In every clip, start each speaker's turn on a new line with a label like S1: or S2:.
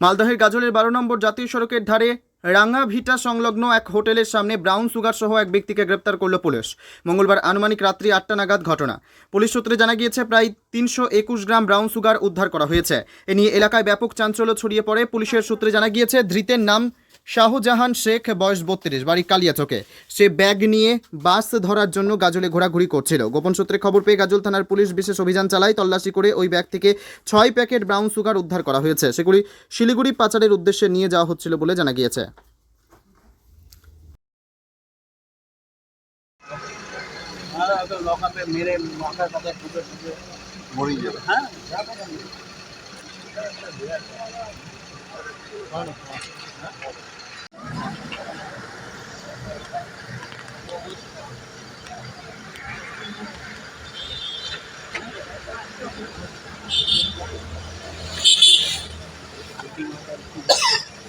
S1: মালদহের গাজলের বারো নম্বর জাতীয় সড়কের ধারে রাঙা ভিটা সংলগ্ন এক হোটেলের সামনে ব্রাউন সুগার সহ এক ব্যক্তিকে গ্রেপ্তার করল পুলিশ। মঙ্গলবার আনুমানিক রাত্রি আটটা নাগাদ ঘটনা। পুলিশ সূত্রে জানা গিয়েছে, প্রায় তিনশো একুশ গ্রাম ব্রাউন সুগার উদ্ধার করা হয়েছে। এ নিয়ে এলাকায় ব্যাপক চাঞ্চল্য ছড়িয়ে পড়ে। পুলিশের সূত্রে জানা গিয়েছে, ধৃতের নাম শাহজাহান শেখ, বয়স বত্রিশ, বাড়ি কালিয়াচকে। সে ব্যাগ নিয়ে বাস ধরার জন্য গাজলে ঘোরাঘুরি করছিল। গোপন সূত্রে খবর পেয়ে গাজল থানার পুলিশ বিশেষ অভিযান চালায়। তল্লাশি করে ওই ব্যাগ থেকে ছয় প্যাকেট ব্রাউন সুগার উদ্ধার করা হয়েছে। সেগুলি শিলিগুড়ি পাচারের উদ্দেশ্যে নিয়ে যাওয়া হচ্ছিল বলে জানা গিয়েছে।
S2: মেরে
S3: যাবে
S2: হ্যাঁ?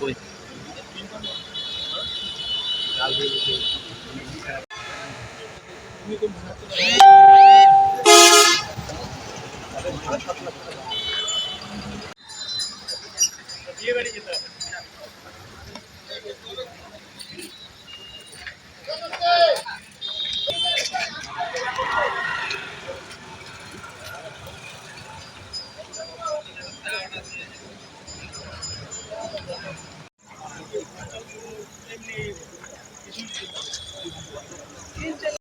S2: ওই ഈ ജീവനിക്കുന്നത്